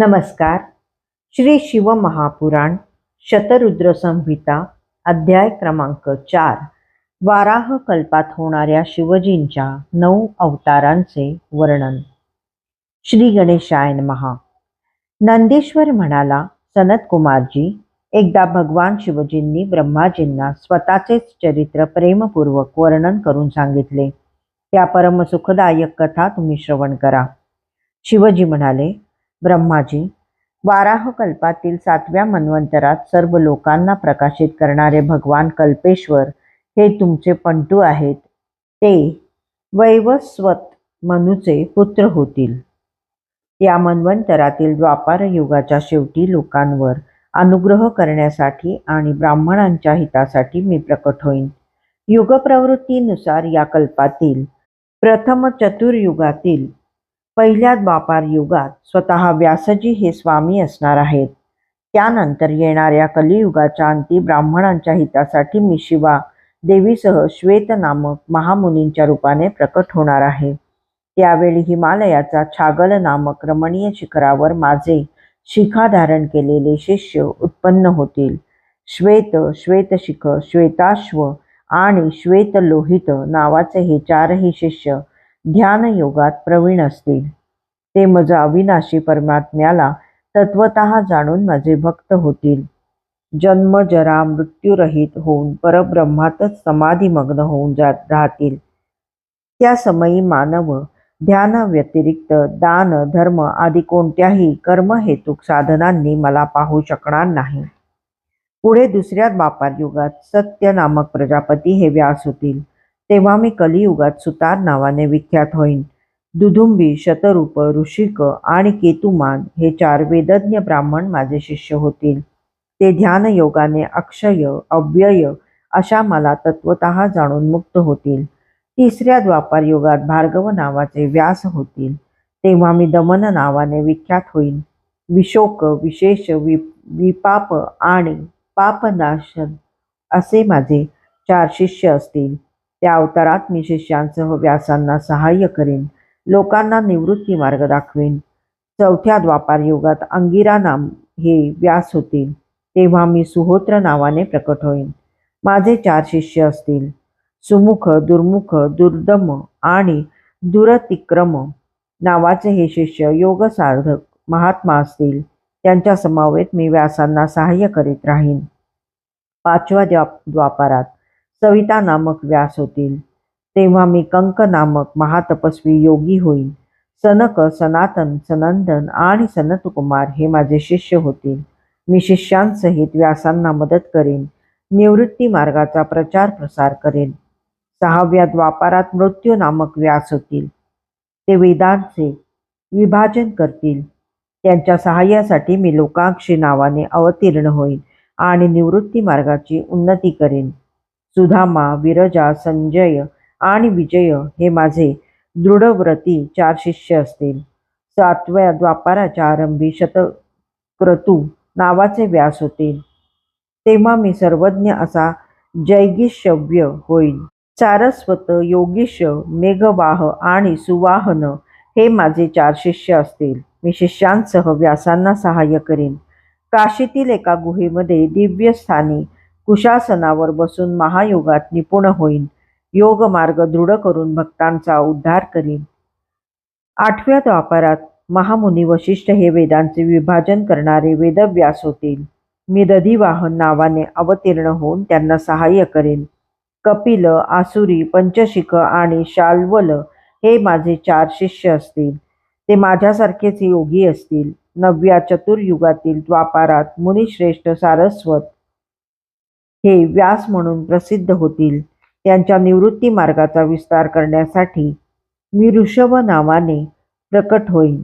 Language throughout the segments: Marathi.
नमस्कार. श्री शिवमहापुराण शतरुद्र संहिता अध्याय क्रमांक चार. वाराह कल्पात होणाऱ्या शिवजींच्या नऊ अवतारांचे वर्णन. श्री गणेशायन महा नंदेश्वर म्हणाला सनत कुमारजी एकदा भगवान शिवजींनी ब्रह्माजींना स्वतःचेच चरित्र प्रेमपूर्वक वर्णन करून सांगितले. त्या परमसुखदायक कथा तुम्ही श्रवण करा. शिवजी म्हणाले ब्रह्माजी वाराह कल्पातील सातव्या मन्वंतरात सर्व लोकांना प्रकाशित करणारे भगवान कल्पेश्वर हे तुमचे पंटू आहेत. ते वैवस्वत मनुचे पुत्र होतील. या मन्वंतरातील द्वापार युगाच्या शेवटी लोकांवर अनुग्रह करण्यासाठी आणि ब्राह्मणांच्या हितासाठी मी प्रकट होईन. युगप्रवृत्तीनुसार या कल्पातील प्रथम चतुर्युगातील पहिल्या द्वापार युगात स्वतः व्यासजी हे स्वामी असणार आहेत. त्यानंतर येणाऱ्या कलियुगाच्या अंती ब्राह्मणांच्या हितासाठी मी शिवा देवीसह श्वेत नामक महामुनींच्या रूपाने प्रकट होणार आहे. त्यावेळी हिमालयाचा छागल नामक रमणीय शिखरावर माझे शिखा धारण केलेले शिष्य उत्पन्न होतील. श्वेत श्वेतशिख श्वेताश्व आणि श्वेत लोहित नावाचे हे चारही शिष्य ध्यानयोगात प्रवीण असतील. ते मज अविनाशी परमात्म्याला तत्वत जाणून माझे भक्त होतील. जन्म जरा मृत्यूरहित होऊन परब्रह्मातच समाधीमग्न होऊन जात राहतील. त्या समयी मानव ध्यानाव्यतिरिक्त दान धर्म आदी कोणत्याही कर्महेतुक साधनांनी मला पाहू शकणार नाही. पुढे दुसऱ्या बापार युगात सत्य नामक प्रजापती हे व्यास होतील. तेव्हा मी कलियुगात सुतार नावाने विख्यात होईन. दुधुंबी शतरूप ऋषिक आणि केतुमान हे चार वेदज्ञ ब्राह्मण माझे शिष्य होतील. ते ध्यान योगाने अक्षय अव्यय अशा मला तत्वत जाणून मुक्त होतील. तिसऱ्या द्वापार युगात भार्गव नावाचे व्यास होतील. तेव्हा मी दमन नावाने विख्यात होईन. विशोक विशेष वि विपाप आणि पापनाशन असे माझे चार शिष्य असतील. त्या अवतारात मी शिष्यांसह व्यासांना सहाय्य करेन. लोकांना निवृत्ती मार्ग दाखवेन. चौथ्या द्वापार युगात अंगिरा नाम हे व्यास होतील. तेव्हा मी सुहोत्र नावाने प्रकट होईन. माझे चार शिष्य असतील. सुमुख दुर्मुख दुर्दम आणि दुरतिक्रम नावाचे हे शिष्य योग साधक महात्मा असतील. त्यांच्या समावेत मी व्यासांना सहाय्य करीत राहीन. पाचव्या द्वा द्वापारात सविता नामक व्यास होतील. तेव्हा मी कंक नामक महातपस्वी योगी होईल सनक सनातन सनंदन आणि सनतकुमार हे माझे शिष्य होतील. मी शिष्यांसहित व्यासांना मदत करेन. निवृत्ती मार्गाचा प्रचार प्रसार करेन. सहाव्या द्वापारात मृत्यू नामक व्यास होतील. ते वेदांचे विभाजन करतील. त्यांच्या सहाय्यासाठी मी लोकांक्षी नावाने अवतीर्ण होईल आणि निवृत्ती मार्गाची उन्नती करेन. सुधामा विरजा संजय आणि विजय हे माझे दृढव्रती चार शिष्य असतील. सातव्या द्वापाराच्या आरंभी शतक्रतू नावाचे व्यास होतील. तेव्हा मी सर्वज्ञ असा जैगिशव्य होईल सारस्वत योगीश मेघवाह आणि सुवाहन हे माझे चार शिष्य असतील. मी शिष्यांसह व्यासांना सहाय्य करेन. काशीतील एका गुहेमध्ये दिव्य स्थानी कुशासनावर बसून महायोगात निपुण होईन. योग मार्ग दृढ करून भक्तांचा उद्धार करीन. आठव्या द्वापारात महामुनी वशिष्ठ हे वेदांचे विभाजन करणारे वेदव्यास होतील. मी दधिवाहन नावाने अवतीर्ण होऊन त्यांना सहाय्य करेन. कपिल आसुरी पंचशिख आणि शाल्वल हे माझे चार शिष्य असतील. ते माझ्यासारखेच योगी असतील. नवव्या चतुर्युगातील द्वापारात मुनिश्रेष्ठ सारस्वत हे व्यास म्हणून प्रसिद्ध होतील. त्यांच्या निवृत्ती मार्गाचा विस्तार करण्यासाठी मी ऋषभ नावाने प्रकट होईन.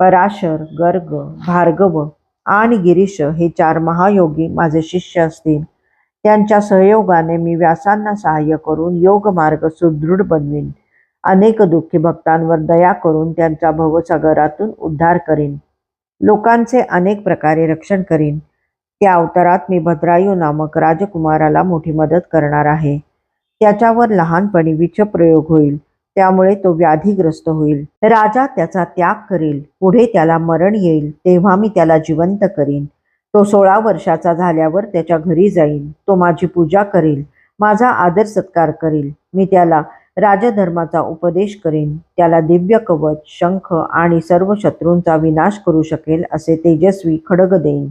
पराशर गर्ग भार्गव आणि गिरीश हे चार महायोगी माझे शिष्य असतील. त्यांच्या सहयोगाने मी व्यासांना सहाय्य करून योग मार्ग सुदृढ बनवीन. अनेक दुःखी भक्तांवर दया करून त्यांचा भवसागरातून उद्धार करीन. लोकांचे अनेक प्रकारे रक्षण करीन. त्या अवतारात मी भद्रायू नामक राजकुमाराला मोठी मदत करणार आहे. त्याच्यावर लहानपणी विषप्रयोग होईल. त्यामुळे तो व्याधीग्रस्त होईल. राजा त्याचा त्याग करेल. पुढे त्याला मरण येईल. तेव्हा मी त्याला जिवंत करीन. तो सोळा वर्षाचा झाल्यावर त्याच्या घरी जाईन. तो माझी पूजा करेल. माझा आदर सत्कार करेल. मी त्याला राजधर्माचा उपदेश करेन. त्याला दिव्य कवच शंख आणि सर्व शत्रूंचा विनाश करू शकेल असे तेजस्वी खडग देईन.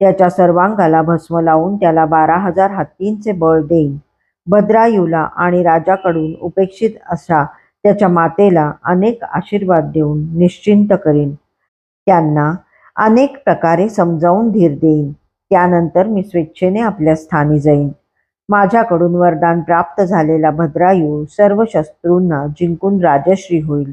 त्याच्या सर्वांगाला भस्म लावून त्याला बारा हजार हत्तींचे बळ देईन. भद्रायूला आणि राजाकडून उपेक्षित असा त्याच्या मातेला अनेक आशीर्वाद देऊन निश्चिंत करीन. त्यांना अनेक प्रकारे समजावून धीर देईन. त्यानंतर मी स्वेच्छेने आपल्या स्थानी जाईन. माझ्याकडून वरदान प्राप्त झालेला भद्रायू सर्व शत्रूंना जिंकून राजश्री होईल.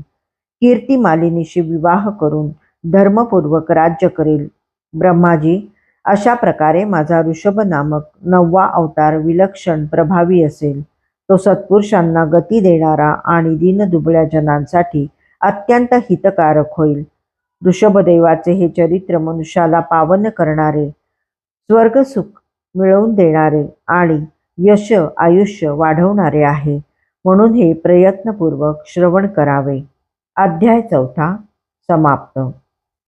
कीर्ती मालिनीशी विवाह करून धर्मपूर्वक राज्य करेल. ब्रह्माजी अशा प्रकारे माझा ऋषभ नामक नववा अवतार विलक्षण प्रभावी असेल. तो सत्पुरुषांना गती देणारा आणि दीनदुबळ्या जनांसाठी अत्यंत हितकारक होईल. ऋषभदेवाचे हे चरित्र मनुष्याला पावन करणारे स्वर्गसुख मिळवून देणारे आणि यश आयुष्य वाढवणारे आहे. म्हणून हे प्रयत्नपूर्वक श्रवण करावे. अध्याय चौथा समाप्त.